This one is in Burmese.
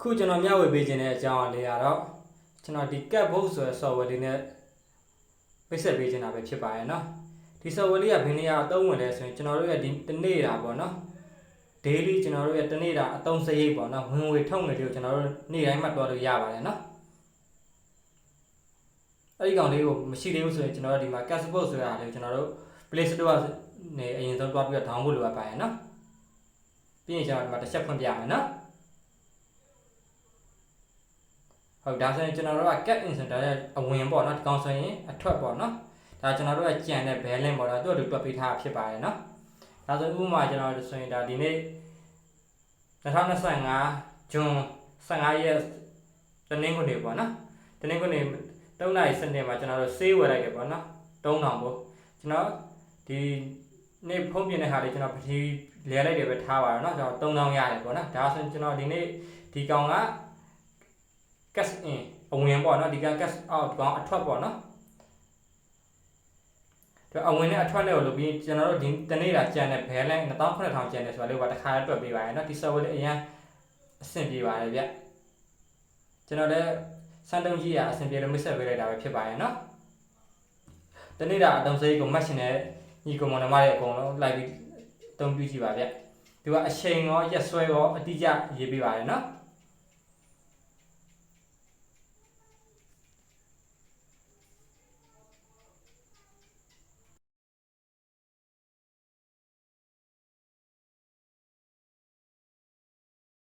ခုကျွန်တော်မျှဝေပေးခြင်းတဲ့အကြောင်းအလေးကတော့ကျွန်တော်ဒီ cat book ဆိုတဲ့ software လေးနဲ့ပိတ်ဆက်ပေးခြင်းတာပဲဖြစ်ပါရဲ့เนาะဒီ software လေးကဘယ်နေရာအသုံးဝင်လဲဆိုရင်ကျွန်တော်တို့ရဲ့ဒီတစ်နေ့တာပေါ့เนาะ daily ကျွန်တော်တို့ရဲ့တစ်နေ့တာအသုံးစရိတ်ပေါ့เนาะဝင်ငွေထုတ်ငွေတွေကိုကျွန်တော်တို့နေ့တိုင်းမှတ်သွားလို့ရပါတယ်เนาะအဲ့ဒီကောင်လေးကိုမရှိသေးဘူးဆိုရင်ကျွန်တော်တို့ဒီမှာ cat book ဆိုတာလေးကိုကျွန်တော်တို့ Play Store နေအရင်ဆုံးတွားပြီးတော့ download လုပ်ရပါရဲ့เนาะပြီးရင်ကျွန်တော်ဒီမှာတစ်ချက်ဖွင့်ပြမယ်เนาะ ဟုတ်ဒါဆိုရင်ကျွန်တော်တို့က cat incentive ရဲ့အဝင်ပေါ့နော်ဒီကောင်ဆိုရင်အထွက်ပေါ့နော်ဒါကျွန်တော်တို့ကကြံတဲ့ balance ပေါ့နော်သူ့အတူတွက်ပေးထားတာဖြစ်ပါတယ်နော်ဒါဆိုဥပမာကျွန်တော်တို့ဆိုရင်ဒါဒီနေ့2025ဇွန်15ရက်တနင်္ဂနွေပေါ့နော်တနင်္ဂနွေ3နာရီစနေမှာကျွန်တော်တို့ save ဝယ်လိုက်တယ်ပေါ့နော်3000ပေါ့ကျွန်တော်ဒီနေ့ဖုန်းပြင်တဲ့ဟာလေးကျွန်တော်ပတိလဲလိုက်တယ်ပဲထားပါတော့เนาะကျွန်တော်3000ရတယ်ပေါ့နော်ဒါဆိုရင်ကျွန်တော်ဒီနေ့ဒီကောင်က ပေါ့နော်ဒီက cash out ဒီကောင်အထွက်ပေါ့နော်ဒါအဝင်နဲ့အထွက်နဲ့ကိုလုပ်ပြီးကျွန်တော်တို့ဒီတနေ့တာကျန်တဲ့ balance 18000ကျန်တယ်ဆိုတာလေးကတစ်ခါတွက်ပေးပါရနော်ဒီ server လေးအရင်အဆင်ပြေပါတယ်ဗျကျွန်တော်လည်းစမ်းတုံးကြီးရအဆင်ပြေလို့မိတ်ဆက်ပေးလိုက်တာပဲဖြစ်ပါရဲ့နော်တနေ့တာအတုံးစိတ်ကိုမှတ်ရှင်တဲ့ညီကောင်မတော်မတွေအကုန်လုံးလိုက်ပြီးအတုံးပြုကြည့်ပါဗျသူကအချိန်ရောရက်ဆွဲရောအတိအကျရေးပေးပါတယ်နော်